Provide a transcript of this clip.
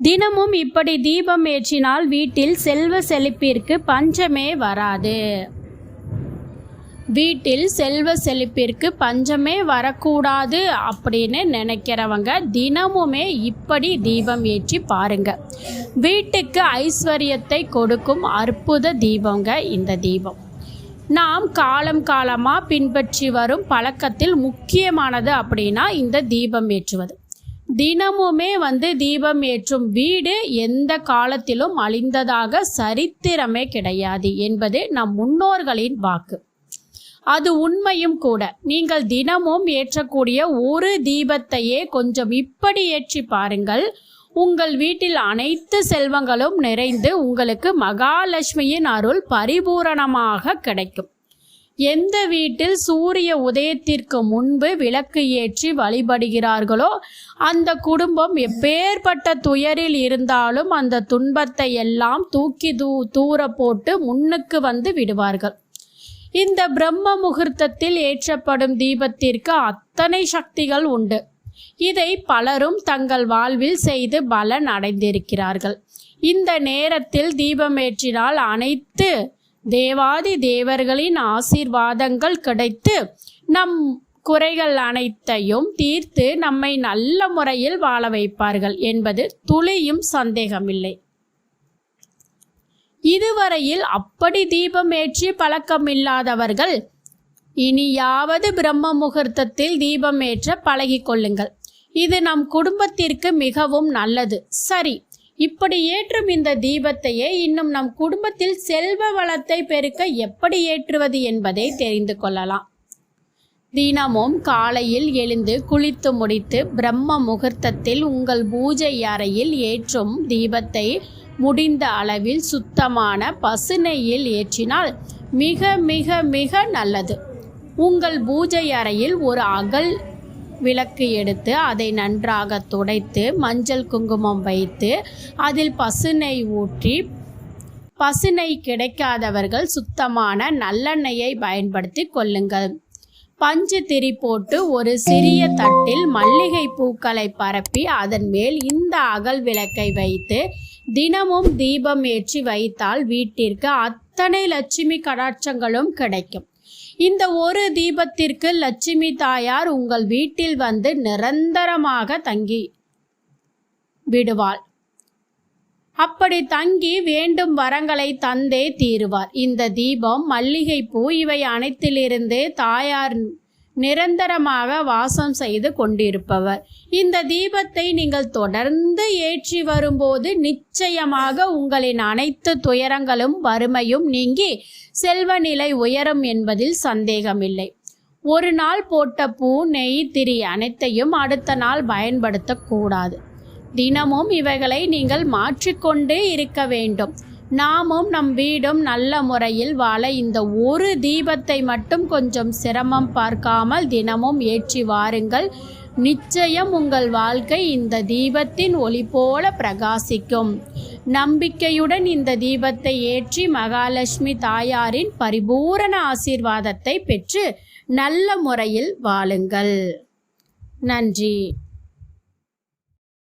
தினமும் இப்படி தீபம் ஏற்றினால் வீட்டில் செல்வ செழிப்பிற்கு பஞ்சமே வராது. வீட்டில் செல்வ செழிப்பிற்கு பஞ்சமே வரக்கூடாது அப்படின்னு நினைக்கிறவங்க தினமுமே இப்படி தீபம் ஏற்றி பாருங்க. வீட்டுக்கு ஐஸ்வர்யத்தை கொடுக்கும் அற்புத தீபங்க இந்த தீபம். நாம் காலம் காலமாக பின்பற்றி வரும் பழக்கத்தில் முக்கியமானது அப்படின்னா இந்த தீபம் ஏற்றுவது. தினமுமே வந்து தீபம் ஏற்றும் வீடு எந்த காலத்திலும் அழிந்ததாக சரித்திரமே கிடையாது என்பது நம் முன்னோர்களின் வாக்கு. அது உண்மையும் கூட. நீங்கள் தினமும் ஏற்றக்கூடிய ஒரு தீபத்தையே கொஞ்சம் இப்படி ஏற்றி பாருங்கள். உங்கள் வீட்டில் அனைத்து செல்வங்களும் நிறைந்து உங்களுக்கு மகாலட்சுமியின் அருள் பரிபூரணமாக கிடைக்கும். எந்த வீட்டில் சூரிய உதயத்திற்கு முன்பு விளக்கு ஏற்றி வழிபடுகிறார்களோ அந்த குடும்பம் எப்பேற்பட்ட துயரில் இருந்தாலும் அந்த துன்பத்தை எல்லாம் தூக்கி தூ தூர போட்டு முன்னுக்கு வந்து விடுவார்கள். இந்த பிரம்ம முகூர்த்தத்தில் ஏற்றப்படும் தீபத்திற்கு அத்தனை சக்திகள் உண்டு. இதை பலரும் தங்கள் வாழ்வில் செய்து பலன் அடைந்திருக்கிறார்கள். இந்த நேரத்தில் தீபம் ஏற்றினால் அனைத்து தேவாதி தேவர்களின் ஆசீர்வாதங்கள் கிடைத்து நம் குறைகள் அனைத்தையும் தீர்த்து நம்மை நல்ல முறையில் வாழ வைப்பார்கள் என்பது துளியும் சந்தேகமில்லை. இதுவரையில் அப்படி தீபம் ஏற்றி பழக்கமில்லாதவர்கள் இனியாவது பிரம்ம முகூர்த்தத்தில் தீபம் ஏற்ற கொள்ளுங்கள். இது நம் குடும்பத்திற்கு மிகவும் நல்லது. சரி இப்படி ஏற்றும் இந்த தீபத்தையே இன்னும் நம் குடும்பத்தில் செல்வ வளத்தை பெருக்க எப்படி ஏற்றுவது என்பதை தெரிந்து கொள்ளலாம். தினமும் காலையில் எழுந்து குளித்து முடித்து பிரம்ம முகூர்த்தத்தில் உங்கள் பூஜை அறையில் ஏற்றும் தீபத்தை முடிந்த அளவில் சுத்தமான பசுநெய்யில் ஏற்றினால் மிக மிக மிக நல்லது. உங்கள் பூஜை அறையில் ஒரு அகல் விளக்கு எடுத்து அதை நன்றாக துடைத்து மஞ்சள் குங்குமம் வைத்து அதில் பசுனை ஊற்றி பசுனை கிடைக்காதவர்கள் சுத்தமான நல்லெண்ணெயை பயன்படுத்தி கொள்ளுங்கள். பஞ்சு திரி போட்டு ஒரு சிறிய தட்டில் மல்லிகை பூக்களை பரப்பி அதன் மேல் இந்த அகல் விளக்கை வைத்து தினமும் தீபம் ஏற்றி வைத்தால் வீட்டிற்கு அத்தனை லட்சுமி கடாட்சங்களும் கிடைக்கும். இந்த ஒரு தீபத்திற்கு லட்சுமி தாயார் உங்கள் வீட்டில் வந்து நிரந்தரமாக தங்கி விடுவாள். அப்படி தங்கி வேண்டும் வரங்களை தந்தே தீருவார். இந்த தீபம் மல்லிகைப்பூ இவை அனைத்திலிருந்து தாயார் நிரந்தரமாக வாசம் செய்து கொண்டிருப்பவர். இந்த தீபத்தை நீங்கள் தொடர்ந்து ஏற்றி வரும்போது நிச்சயமாக உங்களின் அனைத்து துயரங்களும் வறுமையும் நீங்கி செல்வ நிலை உயரும் என்பதில் சந்தேகமில்லை. ஒரு நாள் போட்ட பூ நெய் திரி அனைத்தையும் அடுத்த நாள் பயன்படுத்தக்கூடாது. தினமும் இவைகளை நீங்கள் மாற்றிக்கொண்டே இருக்க வேண்டும். நாமும் நம் வீடும் நல்ல முறையில் வாழ இந்த ஒரு தீபத்தை மட்டும் கொஞ்சம் சிரமம் பார்க்காமல் தினமும் ஏற்றி வாருங்கள். நிச்சயம் உங்கள் வாழ்க்கை இந்த தீபத்தின் ஒளி போல பிரகாசிக்கும். நம்பிக்கையுடன் இந்த தீபத்தை ஏற்றி மகாலட்சுமி தாயாரின் பரிபூரண ஆசீர்வாதத்தை பெற்று நல்ல முறையில் வாழுங்கள். நன்றி.